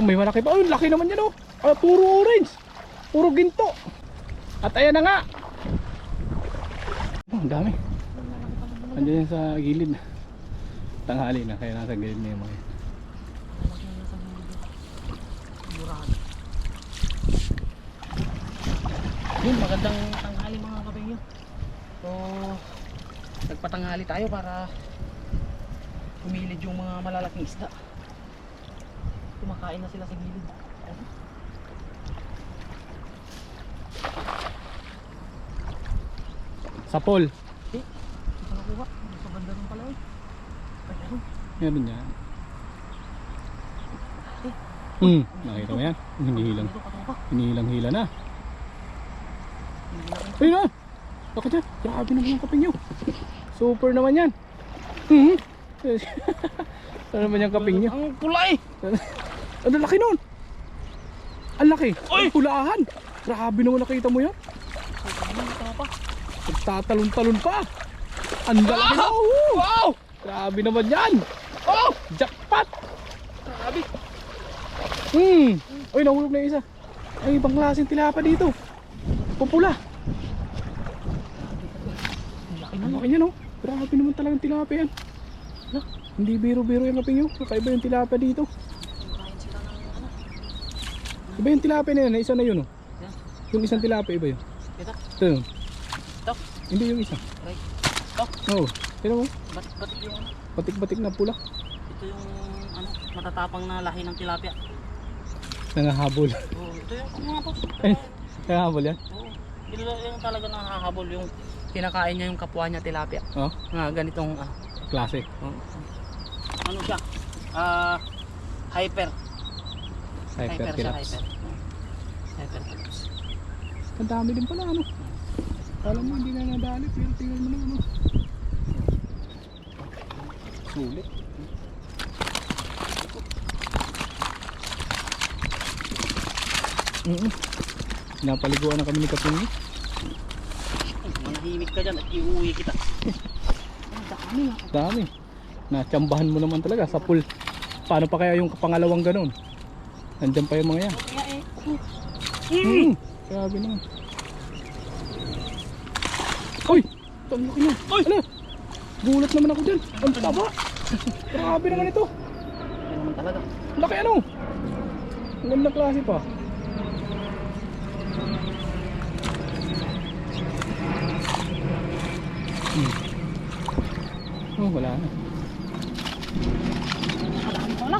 Oh, may malaki pa. Oh, laki naman yan oh. Ah, puro orange. Puro ginto. At ayan na nga. Oh, ang dami. Andiyan yan sa gilid. Tanghali na, kaya nasa gilid na yung mga yan. Yun, magandang tanghali mga kapengyo. So, nagpatanghali tayo para humilid yung mga malalaking isda. Kumakain na sila sa gilid. Ayun. Sapol. Eh, ito nakuha. Sa banda rin pala eh. Ay, ano? Meron yan. Hmm, nakita mo yan? Hinihilang. Ito, katoka. Hinihilang hila na. Ayun na. Baka dyan. Grabe naman yung kaping nyo. Super naman yan. Hmm. ano naman yung kaping nyo? Ang kulay! Ang laki nun. Ang laki. Ang pulahan. Grabe naman nakita mo yan. Nagtatalon-talon pa. Ang laki na. Wow! Grabe naman yan. Oh! Jackpot! Grabe! Hmm. Uy, nahulog na isa. Ay, ibang klaseng tilapa dito. Pupula. Ang laki niya, no? Grabe naman talagang tilapia yan. Hindi biro-biro yung kaping nyo. Kakaiba yung tilapia dito. Kain sila ng ano. Iba yung tilapia na yan. Isa na yun, oh. Yan. Yung isang tilapia, iba yun. Ito. Ito yun. Ito. Hindi yung isa. Right. Ito. Oo. Oh. Tignan mo. Bat batik yung ano. Batik-batik na pula. Ito yung ano, matatapang na lahi ng tilapia. Nangahabol. Oo, ito yung mga po. Ay. Nangahabol yan? Oo. Ito yung talaga nakahabol yung kinakain niya yung kapwa niya tilapia. Oh. Nga ganitong ah, Klase. oh. ano siya? Ah, hyper. Hyper siya, tilaps. hyper. Oo. Hyper tilaps. Ang dami din pala, ano? Alam mo, hindi na nadali. Pero tingnan mo na, ano? Sulit. Mm -mm. Napaliguan na kami ni Kapingi. Manahimik ka dyan at iuwi kita. Dami. Dami. Natsambahan mo naman talaga sa pool. Paano pa kaya yung pangalawang ganun? Nandyan pa yung mga yan. Kaya eh. Mm. Grabe naman. Uy! Ito ang laki niya. Uy! Ala! Gulat naman ako dyan. Ang taba! Grabe naman ito. Yan naman talaga. Ang Laki ano? Ang ganda klase pa. Hmm. Oh, wala na. Marami pala.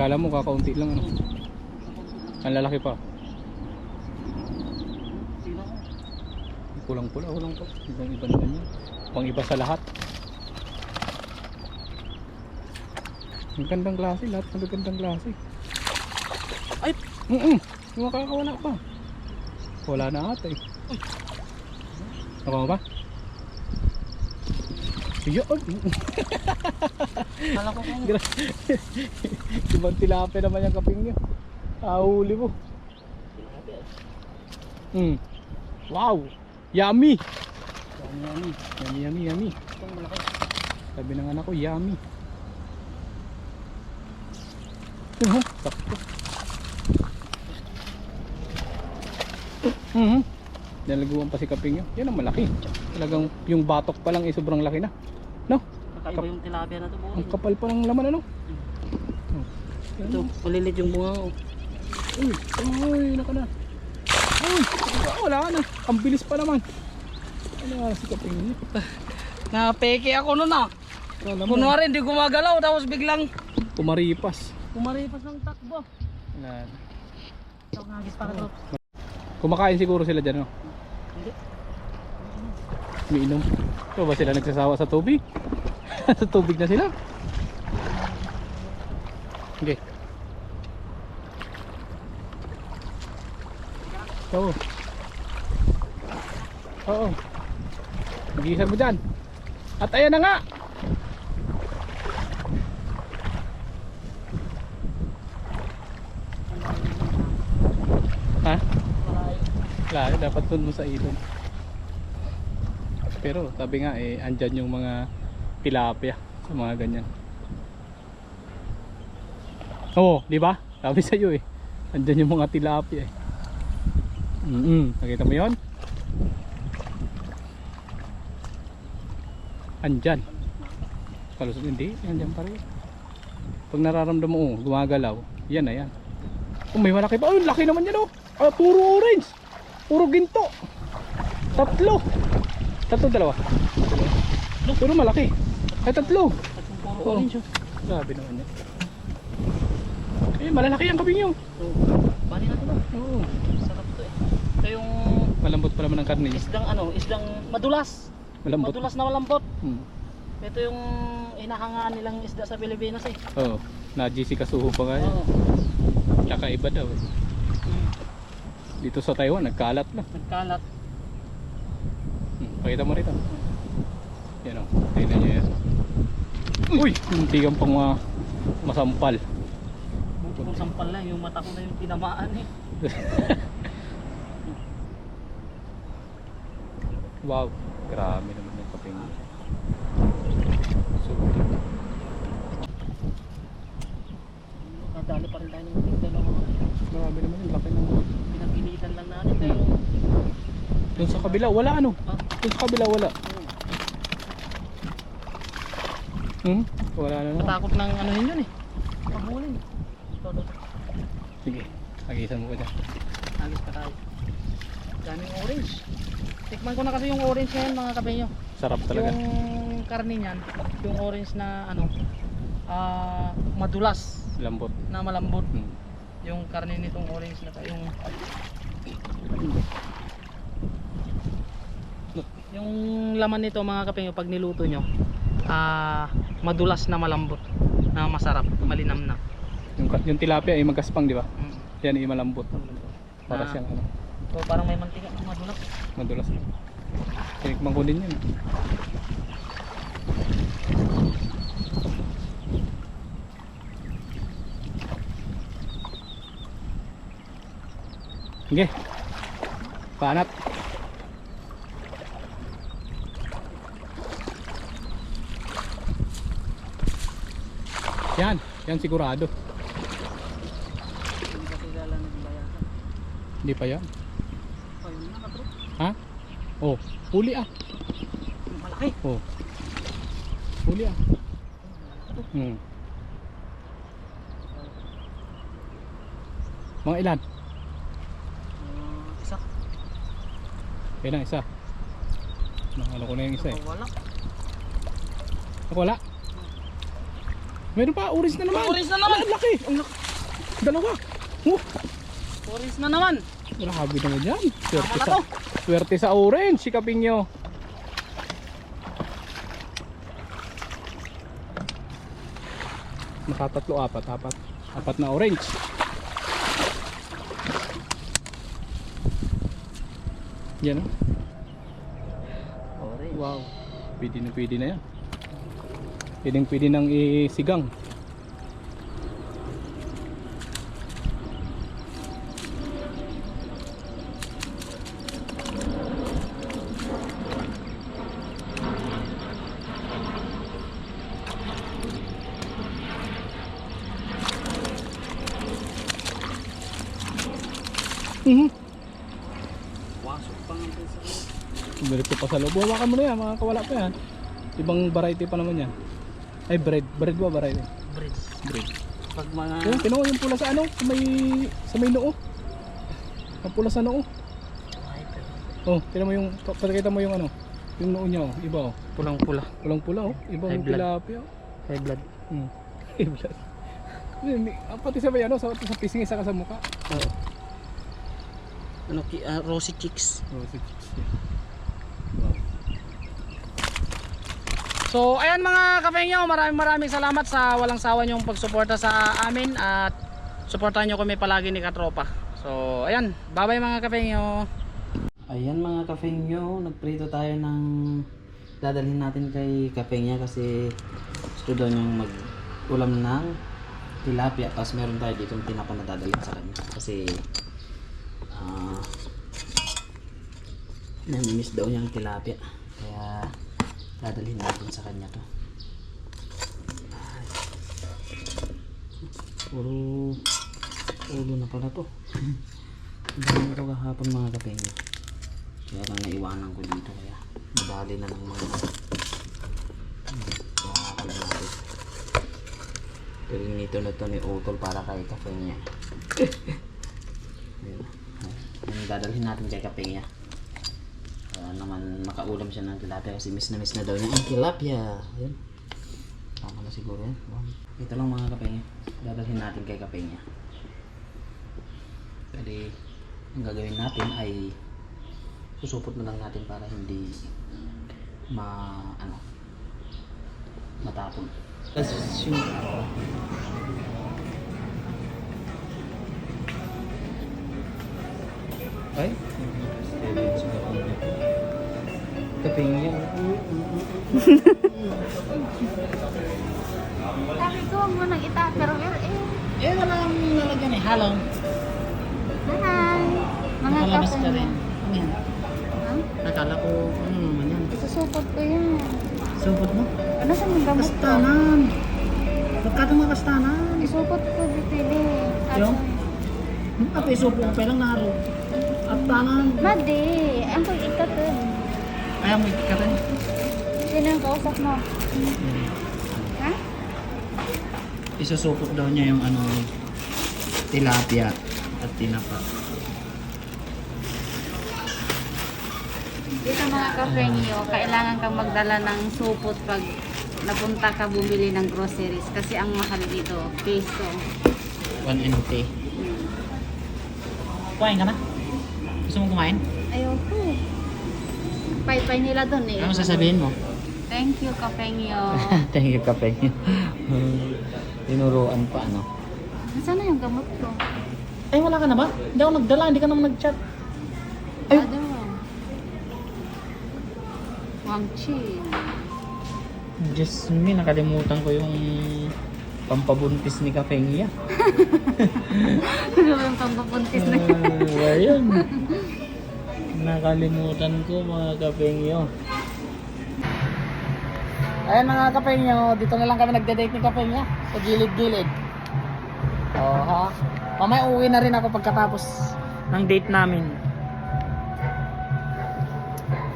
Kala mo kakaunti lang ano. Ang lalaki pa. Sino? Kulang pula, kulang pa. Ibang iba naman yan. Pang iba sa lahat. Ang gandang klase, lahat ng gandang klase. Ay! Mm -mm. Yung makakawala pa. Wala na ata eh. Nakuha mo ba? Yun! Kala ko kung Ibang tilapia naman yung kaping nyo. Ahuli mo. Mm. Wow! Yummy! Yummy, yummy. Yummy, yummy, yummy. Sabi ng anak ko, yummy. Uh -huh. Sakto. Mhm. Nalaguan pa si kaping nyo. Yan ang malaki. Talagang yung batok pa lang eh sobrang laki na. No? Kakaiba yung tilapia na to po. Ang kapal pa ng laman ano? Oh. Ito, malilit yung bunga. oh. Uy, uy, naka na. Uy, ah, wala ka na. Ang bilis pa naman. Ano nga si kaping nyo? Napeke ako nun ah. Wala mo. Kunwari hindi gumagalaw tapos biglang Pumaripas. kumaripas ng takbo. Wala na. Ito ngagis para to. Kumakain siguro sila dyan, no? Hindi. Umiinom. So ba sila nagsasawa sa tubig? Sa tubig na sila. Okay. Oo. Oo. Gisan mo dyan. At ayan na nga. Ha? Wala, dapat dun mo sa ilog. Pero sabi nga eh andyan yung mga tilapia sa mga ganyan. Oo, di ba? Sabi sa iyo eh. Andyan yung mga tilapia eh. Mm -mm. Nakita mo yon? Andyan. Kalusot hindi. Andyan pa rin. Pag nararamdaman mo, oh, gumagalaw. Yan na yan. Oh, may malaki pa. Oh, laki naman yan oh. Ah, puro orange. Puro ginto. Tatlo. Tatlo dalawa. Pero malaki. Ay tatlo. Tatlong puro orange oh. Grabe naman yan. Eh, malalaki ang kabing yun. So, bali natin ba? Oo. Sarap to eh. Ito yung Malambot pa naman ang karne isdang ano, isdang madulas. Malambot. Madulas na malambot. Hmm. Ito yung hinahangaan nilang isda sa Pilipinas eh. Oo. Na GC Kasuho pa nga yan. Oo. Tsaka iba daw. eh. Mm. Dito sa Taiwan, nagkalat na. Nagkalat. Hmm. Pakita mo rito. Yan o. Tingnan nyo yan. Uy! Hindi kang pang ma masampal. Buti kong sampal lang, yung mata ko na yung tinamaan eh. Wow. Grabe naman yung kaping. So, Nadali pa rin tayo ng tigdalo mga grabe naman yung laki ng... pinagpilitan lang natin pero Doon sa kabila, wala ano? Doon sa kabila, wala. Hmm? Wala na naman. matakot ng ano yun yun eh. Pahulin. Todo. Sige, agisan mo ko dyan. Agis ka tayo. Daming orange. Tikman ko na kasi yung orange ngayon mga kapenyo. Sarap talaga. Yung karne niyan, yung orange na ano, ah madulas Lambot. na malambot. Hmm. Yung karne nitong orange na yung yung laman nito mga kapenyo pag niluto nyo ah madulas na malambot na masarap, malinam na. Yung, yung tilapia ay magaspang, di ba? Mm. Yan ay malambot. Para Ah. siyang ano, So parang may mantika ng madulas. madulas. Tinikman ko din yun. Sige. Panat. Yan, yan sigurado. Hindi pa yan. Ha? Oh, huli ah. Malaki. Oh. Huli ah. Hmm. Mga ilan? Isa. Kaya na, isa. Nakala ko na yung isa eh. Wala. Wala. Meron pa, orange na naman. Orange na naman. Ang laki. Ang laki. Dalawa. Oh, Orange na naman. grabe naman yan. Swerte sa, swerte sa orange, si Kapinyo. Nakatatlo, apat, apat. Apat na orange. Yan oh. Orange. Wow. Pwede na pwede na yan. Pwedeng pwede nang isigang. Mhm. Wasok pa nga sa Diretso pa sa loob. Hawakan mo na yan, mga kawala pa yan. Ibang variety pa naman yan. Ay, bread. Bread ba variety? bread. Bread. Pag mga Yung kinuha yung pula sa ano, sa may, sa may noo. Ang pula sa noo. Oh, tingnan mo yung, pa- pakita mo yung ano, yung noo niya oh, iba oh. pulang-pula. Pulang pula oh, iba yung tilapia oh. High blood. Hmm. High blood. Ah, pati sa may ano, sa, sa pisngi saka sa mukha. Oo. Ano, ki, ah, rosy cheeks. Oh, si Wow. So, ayan mga kapengyo, maraming maraming salamat sa walang sawa niyong pagsuporta sa amin at suportahan niyo kami palagi ni Katropa. So, ayan, bye-bye mga kapengyo. Ayan mga kapengyo, nagprito tayo ng dadalhin natin kay kapengya kasi gusto daw niyang mag ulam ng tilapia tapos meron tayo dito yung tinapa na dadalhin sa kanya kasi ah namimiss daw niya ang tilapia dadalhin natin sa kanya to Puro ulo na pala to. Dami ito kahapon mga kapengyo. Kaya lang naiwanan ko dito kaya madali na ng mga lang natin. Pero nito na to ni Utol para kay kape niya. Ayun, dadalhin natin kay kape niya. Naman makaulam siya ng tilapia kasi miss na miss na daw niya ang tilapia. Ayun. Tama na siguro yan. Ito lang mga kape niya. Dadalhin natin kay kape niya. Pwede ang gagawin natin ay susupot na lang natin para hindi ma ano matapon. Tapos yung Sabi ko, huwag mo nang ita-perwer eh. eh walang nalagyan eh halong Hi! Mga nakalabas ka rin ano yan Ha? nakala ko ano naman yan Isusupot ko yan. supot mo Ano sa mga gamot ko? kastanan magkano mga kastanan Isupot ko bibili. Yung? Hmm, Apa isupo ko pa lang naro. At tanan. Madi, ang ikatun. Ayaw mo ikika rin. Sino ang kausap mo? Ha? Isusupot daw niya yung ano tilapia at tinapa. Dito mga kafengyo, kailangan kang magdala ng supot pag napunta ka bumili ng groceries kasi ang mahal dito, peso. 1 NT. Hmm. Kumain ka na? Gusto mo kumain? Ayoko. Pay-pay nila doon eh. Ano sasabihin mo? Thank you, kafengyo. Thank you, kape. Tinuruan pa, ano? Nasaan na yung gamot ko? Ay, wala ka na ba? Hindi ako nagdala, hindi ka naman nag-chat. Ay. Ano? Wang Chi. Diyos me, nakalimutan ko yung pampabuntis ni Kapengya. Ano yung pangpapuntis na yun? Uh, ayun. Nakalimutan ko mga kapengyo. Ayan mga kapengyo, dito na lang kami nagde-date ni kapengya. Sa gilid-gilid. Oo ha. Mamaya uwi na rin ako pagkatapos ng date namin.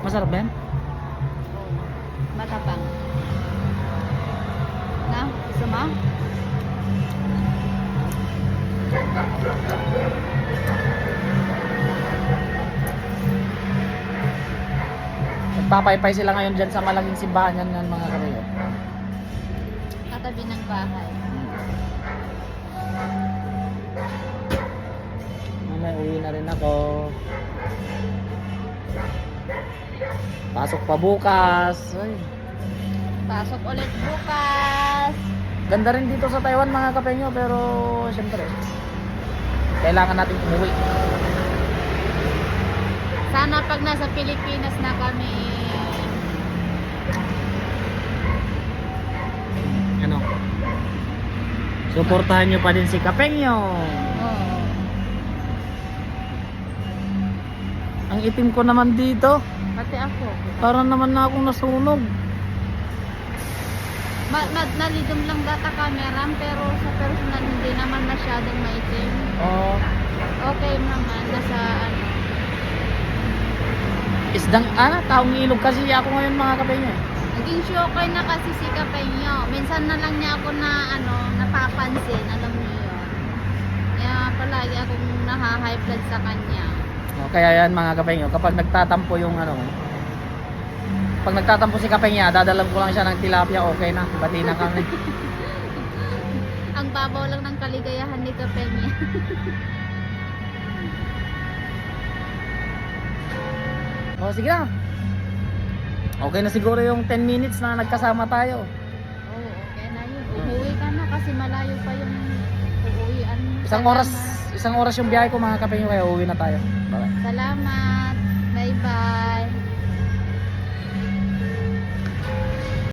Masarap ba yan? Matapang. Na? Gusto mo? Nagpapaypay sila ngayon dyan sa malaking simbahan yan ng mga kapengyo. Katabi ng bahay. Mamaya uwi na rin ako. Pasok pa bukas. Ay. Pasok ulit bukas. Ganda rin dito sa Taiwan mga kapenyo pero syempre kailangan natin umuwi. Sana pag nasa Pilipinas na kami, Ano? Suportahan nyo pa din si Kapengyo. oh, Ang itim ko naman dito. pati ako. Parang naman na akong nasunog. Ma ma nalidom lang data camera pero sa personal hindi naman masyadong maitim. Oh, Okay naman, nasa ano. Isdang ah, taong ilog kasi ako ngayon mga kapengyo. Naging shocker na kasi si Kapenyo. Minsan na lang niya ako na ano, napapansin, alam niyo yun. Kaya palagi akong naha-high blood sa kanya. Oh, kaya yan mga kapengyo, kapag nagtatampo yung ano, pag nagtatampo si Kapengya, dadalan ko lang siya ng tilapia, okay na, bati na kami. Ang babaw lang ng kaligayahan ni Kapenya. O sige na. Okay na siguro yung 10 minutes na nagkasama tayo. Oo, okay na yun. Umuwi ka na kasi malayo pa yung uuwian. Isang oras, isang oras yung biyahe ko mga kapengyo kaya uwi na tayo. Bye. Salamat. Bye-bye.